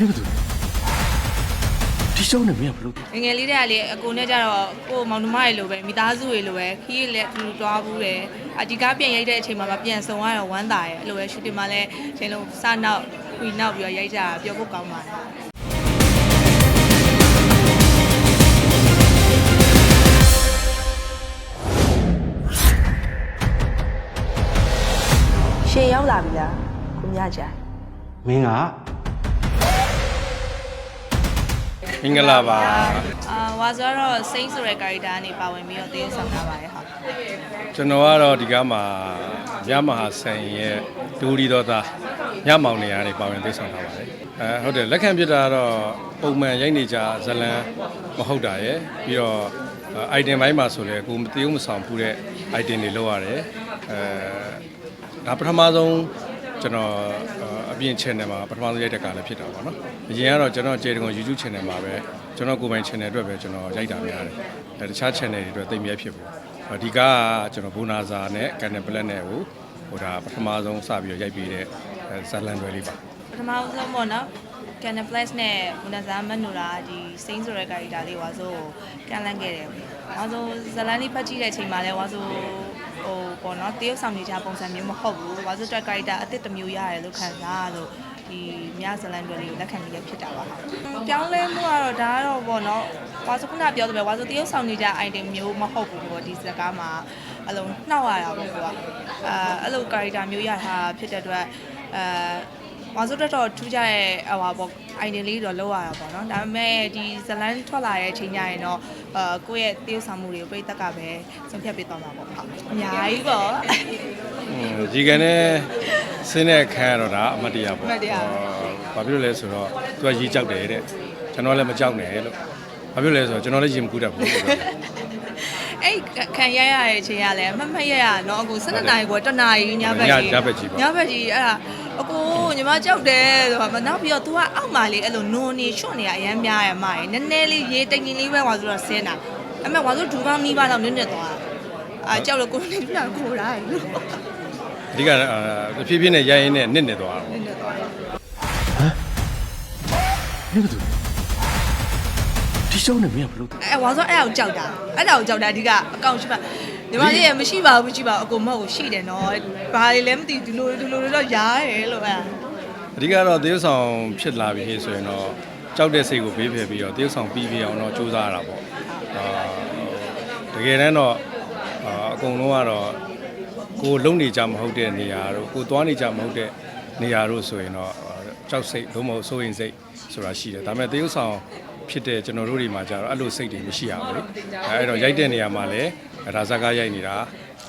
မင်းကသူဒီရှောင်းနဲ့မင်းကဘလို့ငယ်ငယ်လေးတည်းကလေအကိုနဲ့ကြတော့ကို့မောင်နှမတွေလိုပဲမိသားစုတွေလိုပဲခီးလည်းအတူတူတွားဘူးတယ်အဒီကားပြန်ရိုက်တဲ့အချိန်မှာမှပြန်ဆုံရတော့ဝမ်းသာရဲ့အဲ့လိုပဲရှူတင်မှာလည်းချိန်လုံးစနောက်ခွေနောက်ပြီးတော့ရိုက်ကြတာပြောဖို့ကောင်းပါတယ်ရှင်ရောက်လာပြီလားကိုမြကြိုင်မင်းက မင်္ဂလာပါအာဝါဆိုတော့စိမ့်ဆိုတဲ့ character ကနေပါဝင်ပြီးတော့သင်းဆောင်ထားပါတယ်ဟုတ်ကျွန်တော်ကတော့ဒီကမှာညမဟာဆိုင်ရဲ့ဒူရီတော်သားညမောင်နေရာနေပါဝင်သိဆောင်ထားပါတယ်အဲဟုတ်တယ်လက်ခံပြတာကတော့ပုံမှန်ရိုက်နေကြဇလန်မဟုတ်တာရဲ့ပြီးတော့ item ဘိုင်းမှာဆိုလဲကိုမသေးဘူးမဆောင်ဘူးတဲ့ item တွေလောက်ရတယ်အဲဒါပထမဆုံးကျွန်တော်အ ပြင် channel မှာပထမဆုံးရိုက်တဲ့ကားလည်းဖြစ်တာပေါ့နော်အရင်ကတော့ကျွန်တော်ကျေတကွန် YouTube channel မှာပဲကျွန်တော်ကိုယ်ပိုင် channel အတွက်ပဲကျွန်တော်ရိုက်တာများတယ်အဲတခြား channel တွေအတွက်သိမ့်မြဲဖြစ်ဘူးဒီကားကကျွန်တော်ဘူနာဇာနဲ့ကန်နပလက်နဲ့ကိုဟိုဒါပထမဆုံးစပြီးတော့ရိုက်ပြီးတဲ့ဇလန်တွေလေးပါပထမဆုံးပေါ့နော် Canon Plus နဲ့ Munazza Manura ဒီ Saint ဆိုတဲ့ character လေးဝါဆိုကန်လန့်ခဲ့တယ်။ဝါဆိုဇလန်လေးဖတ်ကြည့်တဲ့အချိန်မှာလဲဝါဆို ဟိုပေါ့နော်တရုတ်ဆောင်နေကြပုံစံမျိုးမဟုတ်ဘူး။ဝါဆိုအတွက် character အစ်စ်တစ်မျိုးရတယ်လို့ခံစားရလို့ဒီမြဇလန်တွေလေးကိုလက်ခံပြီးရဖြစ်တာပါ။ပြောင်းလဲမှုကတော့ဒါကတော့ပေါ့နော်ဝါဆိုခုနပြောသလိုပဲဝါဆိုတရုတ်ဆောင်နေကြ item မျိုးမဟုတ်ဘူးပေါ့ဒီစကားမှာအလုံးနှောက်ရတာပေါ့ကွာ။အာအဲ့လို character မျိုးရတာဖြစ်တဲ့အတွက်အဲ။ ဘာလို့တော့ထူးကြရဲ့ဟိုပါပေါ့ idea လေးတော့လောက်ရတာပေါ့နော်။ဒါပေမဲ့ဒီဇလန်ထွက်လာတဲ့အချိန်ကျရင်တော့အာကိုယ့်ရဲ့တည်ဆောင်မှုတွေကိုပြိတ္တကပဲဆုံးဖြတ်ပေးသွားမှာပေါ့။ဟုတ်။အများကြီးပေါ့။ဒီကန်နဲ့ဆင်းတဲ့ခန်းကတော့ဒါအမတ်တရားပေါ့အမတ်တရားဟောဘာဖြစ်လို့လဲဆိုတော့သူကရေကြောက်တယ်တဲ့ကျွန်တော်လည်းမကြောက်နဲ့လို့ဘာဖြစ်လို့လဲဆိုတော့ကျွန်တော်လည်းရေမကူတတ်ဘူးလို့ပြောတယ်အဲ့ခံရရတဲ့အချိန်ကလည်းမတ်မတ်ရရနော်အကူ12နာရီကွာ1နာရီညဘက်ညကြီးညဘက်ကြီးပေါ့ညဘက်ကြီးအဲ့ဒါအကူ ညီမကြောက်တယ်ဆိုတာမနောက်ပြီးတော့ तू ကအောက်မှာလေအဲ့လိုနွန်နေချွတ်နေရအရမ်းများရမှာရယ်နည်းနည်းလေးရေတိမ်ကြီးလေးပဲဝါဆိုတော့ဆင်းတာအဲ့မဲ့ဝါဆိုဒူကောင်းနီးပါတော့နည်းနည်းသွားတာအာကြောက်လို့ကိုယ်နေပြကိုရာလို့အဓိကအာတဖြည်းဖြည်းနဲ့ရိုင်းရင်းနဲ့နစ်နေသွားတာပေါ့နည်းနည်းသွားတယ်မင်းကသူဒီရှောင်းနဲ့မင်းကဘလို့အဲဝါဆိုအဲ့ဒါကိုကြောက်တာအဲ့ဒါကိုကြောက်တာအဓိကအကောင့်ရှိမှညီမလေးရမရှိပါဘူးမရှိပါဘူးအကိုမဟုတ်ရှိတယ်နော်ဘာတွေလဲမသိဘူးဒီလိုဒီလိုတော့ရားတယ်လို့အဲ့ အဓိကတော့သေယုတ်ဆောင်ဖြစ်လာပြီဆိုရင်တော့ကြောက်တဲ့စိတ်ကိုဘေးဖယ်ပြီးတော့သေယုတ်ဆောင်ပြီးပြအောင်တော့စူးစမ်းရတာပေါ့အာတကယ်တမ်းတော့အာအကုန်လုံးကတော့ကိုလုံနေကြမဟုတ်တဲ့နေရာတို့ကိုသွားနေကြမဟုတ်တဲ့နေရာတို့ဆိုရင်တော့အာကြောက်စိတ်လုံးမဟုတ်စိုးရင်စိတ်ဆိုတာရှိတယ်ဒါပေမဲ့သေယုတ်ဆောင်ဖြစ်တဲ့ကျွန်တော်တို့တွေမှာကျတော့အဲ့လိုစိတ်တွေမရှိရဘူးလေအဲအဲ့တော့ရိုက်တဲ့နေရာမှာလည်းဒါဇာကားရိုက်နေတာ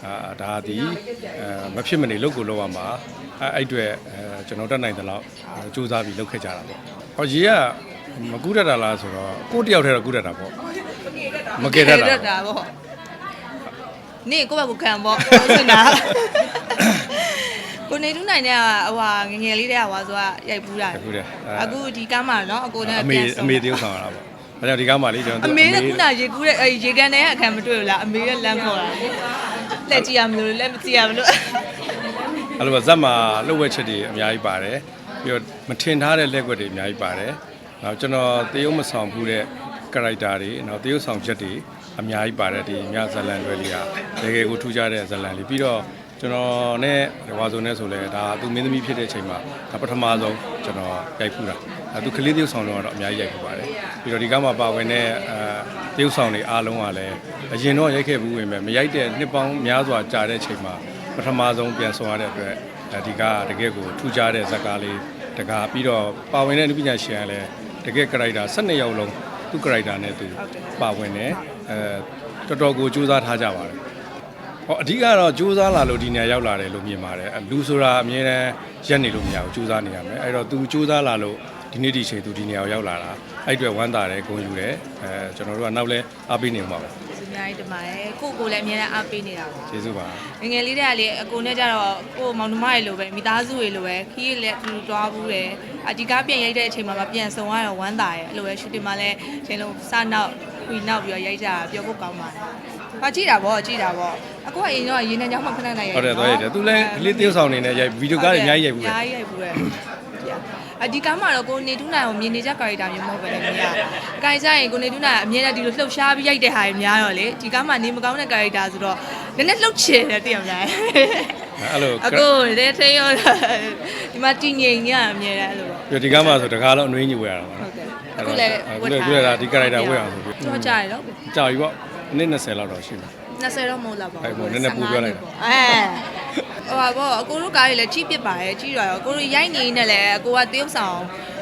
အာဒါဒီအဲမဖြစ်မနေလုပ်ကိုလုပ်ရမှာအဲအဲ့အတွက်အဲ ကျွန်တော်တက်နိုင်တဲ့လောက်စူးစမ်းပြီးလုပ်ခဲ့ကြတာပေါ့ဟောရေကမကူးတတ်တာလားဆိုတော့ကိုယ့်တယောက်တည်းတော့ကူးတတ်တာပေါ့မကဲတတ်တာပေါ့တာပေါ့နေကိုယ့်ဘက်ကိုခံပေါ့ဟုတ်စင်တာကိုနေတူးနိုင်တဲ့ဟိုဟာငယ်ငယ်လေးတဲ့ဟွာဆိုကရိုက်ဘူးတာကူးတယ်အခုဒီကားမှာနော်အကိုနဲ့အမေပြန်ဆုံအမေသေယုတ်ဆောင်ရတာပေါ့အဲကြောင့်ဒီကားမှာလေကျွန်အတော်မေကခုနရေကူးတဲ့အဲရေကန်တဲ့အခန်းမတွေ့ဘူးလားအမေကလမ်းခေါ်တာလက်ကြည့်ရမလို့လက်မကြည့်ရမလို့ အဲ့လိုပဲဇက်မှာလှုပ်ဝက်ချက်တွေအများကြီးပါတယ်ပြီးတော့မထင်ထားတဲ့လက်ကွက်တွေအများကြီးပါတယ်နောက်ကျွန်တော်သေယုတ်မဆောင်ဘူးတဲ့ character တွေနောက်သေယုတ်ဆောင်ချက်တွေအများကြီးပါတယ်ဒီမြဇလန်တွေလေးကတကယ်ကိုထူးခြားတဲ့ဇလန်လေးပြီးတော့ကျွန်တော်နဲ့ဝါစုံနဲ့ဆိုလဲဒါသူမင်းသမီးဖြစ်တဲ့အချိန်မှာဒါပထမဆုံးကျွန်တော်ရိုက်ဖူးတာအဲသူကလေးသေယုတ်ဆောင်တော့ကတော့အများကြီးရိုက်ဖူးပါတယ်ပြီးတော့ဒီကမှာပါဝင်တဲ့အဲသေယုတ်ဆောင်တွေအားလုံးကလည်းအရင်တော့ရိုက်ခဲ့ဘူးဝင်မဲ့မရိုက်တဲ့နှစ်ပေါင်းများစွာကြာတဲ့အချိန်မှာ ပထမဆုံးပြန်ဆောင်ရတဲ့အတွက်အဲဒီကတကယ်ကိုထူးခြားတဲ့ဇာတ်ကားလေးတကားပြီးတော့ပါဝင်တဲ့လူပညာရှင်ကလည်းတကယ် character 12ယောက်လုံးသူ့ character နဲ့သူပါဝင်တယ်အဲတော်တော်ကိုကြိုးစားထားကြပါတယ်ဟောအဓိကတော့ကြိုးစားလာလို့ဒီနေရာရောက်လာတယ်လို့မြင်ပါတယ်အဲလူဆိုတာအမြဲတမ်းရက်နေလို့မရဘူးကြိုးစားနေရမယ်အဲ့တော့ तू ကြိုးစားလာလို့ဒီနေ့ဒီချိန် तू ဒီနေရာကိုရောက်လာတာအဲ့အတွက်ဝမ်းသာတယ်ဂုဏ်ယူတယ်အဲကျွန်တော်တို့ကနောက်လဲအားပေးနေမှာပါအ များကြီးတမရဲ့ကိုကိုလည်းအများနဲ့အားပေးနေတာပါကျေးဇူးပါငယ်ငယ်လေးတည်းကလေအကိုနဲ့ကြတော့ကို့မောင်နှမတွေလိုပဲမိသားစုတွေလိုပဲခီးလည်းအတူတူတွားဘူးတယ်အဒီကားပြန်ရိုက်တဲ့အချိန်မှာမှပြန်ဆုံရတော့ဝမ်းသာရဲ့အဲ့လိုပဲရှူတင်မှာလည်းချိန်လုံးစနောက်ခွေနောက်ပြီးတော့ရိုက်ကြတာပြောဖို့ကောင်းပါတယ်ဟာကြည့်တာဗောကြည့်တာဗောအခုကရင်တော့ရေနံချောင်းမှခဏနိုင်ရဟုတ်တယ်သွားရတယ်သူလည်းကလေးတယောက်ဆောင်နေနဲ့ရိုက်ဗီဒီယိုကားတွေအများကြီးရိုက်ဘူးအပဲများကြီးရိုက်ဘူးပဲ အဒီကားမှာတော့ကိုနေတူးနိုင်ကိုမြင်နေကြကာရီတာမျိုးမဟုတ်ပဲလေမင်းကအကိုင်စားရင်ကိုနေတူးနိုင်အမြဲတမ်းဒီလိုလှုပ်ရှားပြီးရိုက်တဲ့ဟာတွေများတော့လေဒီကားမှာနေမကောင်းတဲ့ကာရီတာဆိုတော့နည်းနည်းလှုပ်ချင်တယ်သိရမလားအဲ့လိုအကိုတဲ့ထင်းရောဒီမှာတည်ငြိမ်နေရအမြဲတမ်းအဲ့လိုပေါ့ပြဒီကားမှာဆိုတကားလုံးအနှွေးကြီးဝယ်ရတာပါဟုတ်ကဲ့အခုလည်းအခုလည်းအခုလည်းဒါဒီ character ဝယ်အောင်ဆိုပြီးတော့ကြာရတော့ကြာပြီပေါ့အနည်း20လောက်တော့ရှိပြီ20တော့မဟုတ်လားပေါ့အဲ့ပေါ့နည်းနည်းပိုပြောလိုက်တာအဲ ဟိုပါပေါ့အကိုတို့ကားတွေလည်းကြီးပစ်ပါရဲ့ကြီးရရောအကိုတို့ရိုက်နေနေလည်းအကိုကတရုပ်ဆောင်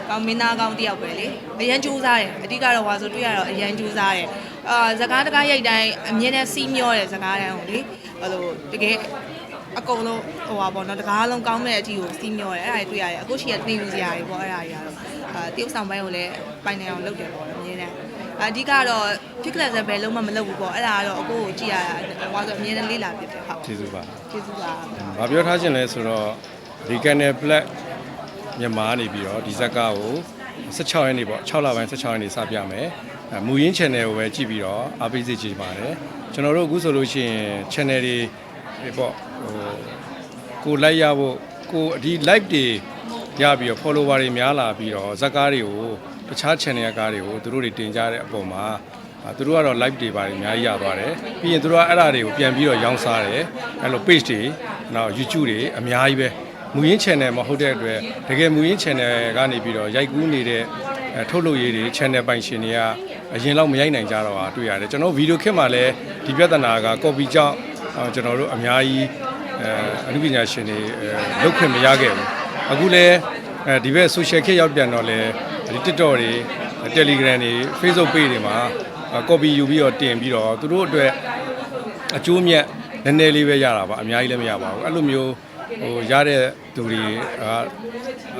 ကောင်းမင်းသားကောင်းတယောက်ပဲလေအရန်ကြိုးစားတယ်အဓိကတော့ဟွာဆိုတွေ့ရတော့အရန်ကြိုးစားတယ်အာဇကားတကားရိုက်တိုင်းအမြဲတမ်းစီးမျောတယ်ဇကားတန်းကိုလေအဲ့လိုတကယ်အကုန်လုံးဟိုပါပေါ့နော်တကားလုံးကောင်းမဲ့အကြည့်ကိုစီးမျောတယ်အဲ့ဒါတွေတွေ့ရတယ်အခုရှိရတင်ယူစရာတွေပေါ့အဲ့ဒါတွေကတော့အာတရုပ်ဆောင်ပိုင်းကိုလည်းပိုင်နေအောင်လုပ်တယ်ပေါ့ အမြဲတမ်းအဓိကတော့ဖြစ်ကလပ်စဘယ်လုံးမှမလုပ်ဘူးပေါ့အဲ့ဒါကတော့အကိုကိုကြည့်ရတာဟွာဆိုအမြဲတမ်းလေးလာဖြစ်တယ်ဟုတ်ကျေးဇူးပါကျေးဇူးပါ။ဘာပြောထားခြင်းလဲဆိုတော့ဒီ Canal Black မြန်မာနေပြီးတော့ဒီဇက်ကားကို16ရက်နေ့ပေါ့6လပိုင်း16ရက်နေ့စပြမယ်။အဲမူရင်း channel ကိုပဲကြည့်ပြီးတော့အားပေးစေချင်ပါတယ်။ကျွန်တော်တို့အခုဆိုလို့ရှိရင် channel တွေဒီပေါ့ဟိုကို like ရဖို့ကိုဒီ live တွေရပြီးတော့ follower တွေများလာပြီးတော့ဇက်ကားတွေကို တခြား channel ကားတွေကိုသူတို့တွေတင်ကြတဲ့အပေါ်မှာအာသူတို့ကတော့ live တွေပါတယ်အများကြီးရသွားတယ်ပြီးရင်သူတို့ကအဲ့ဒါတွေကိုပြန်ပြီးတော့ရောင်းစားတယ်အဲ့လို page တွေနောက် YouTube တွေအများကြီးပဲမူရင်း channel မဟုတ်တဲ့အတွက်တကယ်မူရင်း channel ကနေပြီးတော့ရိုက်ကူးနေတဲ့အဲထုတ်လုပ်ရေးတွေ channel ပိုင်ရှင်တွေကအရင်လောက်မရိုက်နိုင်ကြတော့တာတွေ့ရတယ်ကျွန်တော်ဗီဒီယိုခက်မှာလည်းဒီပြဿနာက copy ကြောင့်အော်ကျွန်တော်တို့အများကြီးအဲအမှုပညာရှင်တွေအဲလုတ်ခွင့်မရခဲ့ဘူးအခုလည်းအဲဒီဘက် social ခက်ရောက်ပြန်တော့လဲ ဒီ TikTok တွေ Telegram တွေ Facebook page တွေမှာ copy ယူပြီးတော့တင်ပြီးတော့သူတို့အတွက်အကျိုးမြတ်နည်းနည်းလေးပဲရတာပါအများကြီးလည်းမရပါဘူးအဲ့လိုမျိုးဟိုရတဲ့သူတွေ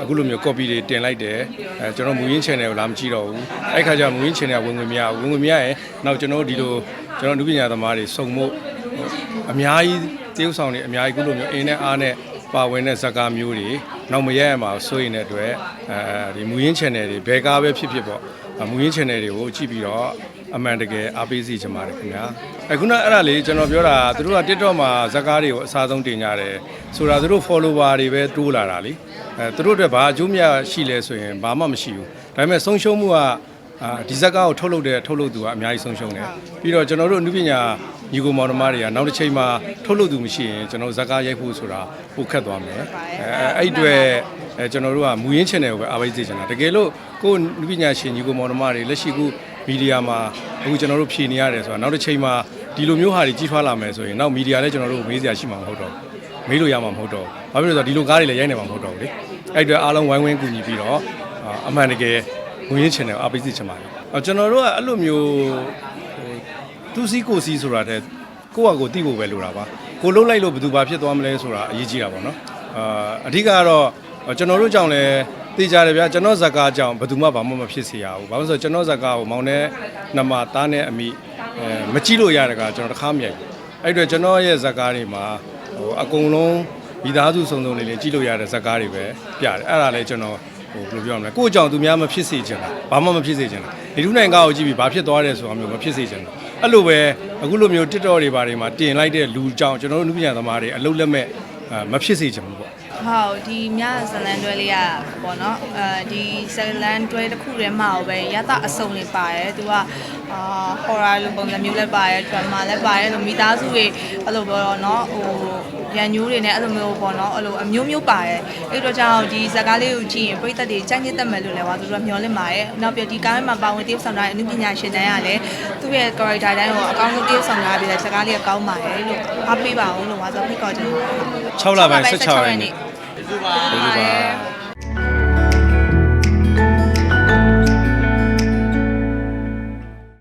အခုလိုမျိုး copy တွေတင်လိုက်တယ်အဲကျွန်တော်မူရင်း channel ကိုလာမကြည့်တော့ဘူးအဲ့ခါကျမူရင်း channel ဝင်ငွေမရဘူးဝင်ငွေမရရင်နောက်ကျွန်တော်ဒီလိုကျွန်တော်လူပညာသမားတွေစုံမှုအများကြီးတရုပ်ဆောင်တွေအများကြီးခုလိုမျိုးအင်းနဲ့အားနဲ့ ပါဝင်တဲ့ဇာတ်ကားမျိုးတွေနောက်မရရမှာစိုးရင်တဲ့အတွက်အဲဒီမူရင်း channel တွေဘယ်ကားပဲဖြစ်ဖြစ်ပေါ့မူရင်း channel တွေကိုကြည့်ပြီးတော့အမှန်တကယ်အားပေးစီချင်ပါတယ်ခင်ဗျာအခုနအဲ့ဒါလေးကျွန်တော်ပြောတာသူတို့က TikTok မှာဇာတ်ကားတွေကိုအစားဆုံးတင်ကြတယ်ဆိုတာသူတို့ follower တွေပဲတိုးလာတာလीအဲသူတို့အတွက်ဘာအကျိုးမြတ်ရှိလဲဆိုရင်ဘာမှမရှိဘူးဒါပေမဲ့ဆုံးရှုံးမှုကအာဒီဇက်ကားကိုထုတ်လုပ်တဲ့ထုတ်လုပ်သူကအများကြီးဆုံးရှုံးတယ်ပြီးတော့ကျွန်တော်တို့အနုပညာ ညီကိုမောင်နှမတွေကနောက်တစ်ချိန်မှာထုတ်လုပ်သူမရှိရင်ကျွန်တော်ဇက်ကားရိုက်ဖို့ဆိုတာပိုခက်သွားမယ်အဲအဲ့ဒီအတွက်အဲကျွန်တော်တို့ကမူရင်း channel ကိုပဲအားပေးစေချင်တာတကယ်လို့ကိုယ်နုပညာရှင်ညီကိုမောင်နှမတွေလက်ရှိခုမီဒီယာမှာအခုကျွန်တော်တို့ဖြေနေရတယ်ဆိုတာနောက်တစ်ချိန်မှာဒီလိုမျိုးဟာတွေကြီးထွားလာမယ်ဆိုရင်နောက်မီဒီယာလည်းကျွန်တော်တို့မေးစရာရှိမှာမဟုတ်တော့ဘူးမေးလို့ရမှာမဟုတ်တော့ဘူးဘာဖြစ်လို့လဲဆိုတော့ဒီလိုကားတွေလည်းရိုက်နေမှာမဟုတ်တော့ဘူးလေအဲ့အတွက်အားလုံးဝိုင်းဝန်းကူညီပြီးတော့အာအမှန်တကယ်ငွေရင်း channel ကိုအားပေးစေချင်ပါတယ်အော်ကျွန်တော်တို့ကအဲ့လိုမျိုးဟို သူစီကိုစီဆိုတာတဲ့ကိုယ့်ဟာကိုယ်သိဖို့ပဲလိုတာပါကိုလုံးလိုက်လို့ဘယ်သူဘာဖြစ်သွားမလဲဆိုတာအရေးကြီးတာပေါ့နော်အာအဓိကကတော့ကျွန်တော်တို့ကြောင့်လည်းသိကြတယ်ဗျာကျွန်တော်ဇက်ကားကြောင့်ဘယ်သူမှဘာမှမဖြစ်စေရဘူးဘာလို့လဲဆိုတော့ကျွန်တော်ဇက်ကားကိုမောင်နဲ့နှမသားနဲ့အမိအဲမကြည့်လို့ရတဲ့ကကျွန်တော်တစ်ခါမရိုက်ဘူးအဲ့အတွက်ကျွန်တော်ရဲ့ဇက်ကားတွေမှာဟိုအကုန်လုံးမိသားစုစုံစုံလေးလေးကြည့်လို့ရတဲ့ဇက်ကားတွေပဲပြတယ်အဲ့ဒါလည်းကျွန်တော်ဟိုဘယ်လိုပြောရမလဲကိုယ့်အကြောင့်သူများမဖြစ်စေချင်တာဘာမှမဖြစ်စေချင်တာဒီလူနိုင်ကားကိုကြည့်ပြီးဘာဖြစ်သွားတယ်ဆိုတာမျိုးမဖြစ်စေချင်တာ အဲ့လိုပဲအခုလိုမျိုး TikTok တွေဘာတွေမှာတင်လိုက်တဲ့လူကြောင့်ကျွန်တော်တို့လူပညာသမားတွေအလုပ်လက်မဲ့အာမဖြစ်စေချင်ဘူးပေါ့ဟုတ်ဒီမြဇလန်တွဲလေးကပေါ့နော်အဲဒီဇလန်တွဲတစ်ခုတည်းမှာပဲရတအစုံလေးပါတယ်သူကအာဟော်ရာလိုပုံစံမျိုးလည်းပါတယ်ဒရမာလည်းပါတယ်လို့မိသားစုတွေအဲ့လိုပေါ့နော်ဟို ရန်ညိုးတွေနဲ့အဲ့လိုမျိုးပေါ့နော်အဲ့လိုအမျိုးမျိုးပါတယ်အဲ့တော့ကြောင့်ဒီဇာကားလေးကိုကြည့်ရင်ပြိသက်တွေကြိုက်နေတတ်မယ်လို့လည်းဟောသူတို့ကမျှော်လင့်ပါတယ်နောက်ပြဒီကားထဲမှာပါဝင်တရုပ်ဆောင်တဲ့အမှုပညာရှင်တိုင်းကလည်းသူ့ရဲ့ character တိုင်းကိုအကောင်းဆုံးတရုပ်ဆောင်လာပြီးတဲ့ဇာကားလေးကကောင်းပါတယ်လို့အားပေးပါအောင်လို့ဟောဆိုဖိတ်ခေါ်ချင်ပါတယ်6လပိုင်း16ရက်နေ့ကျေးဇူးပါ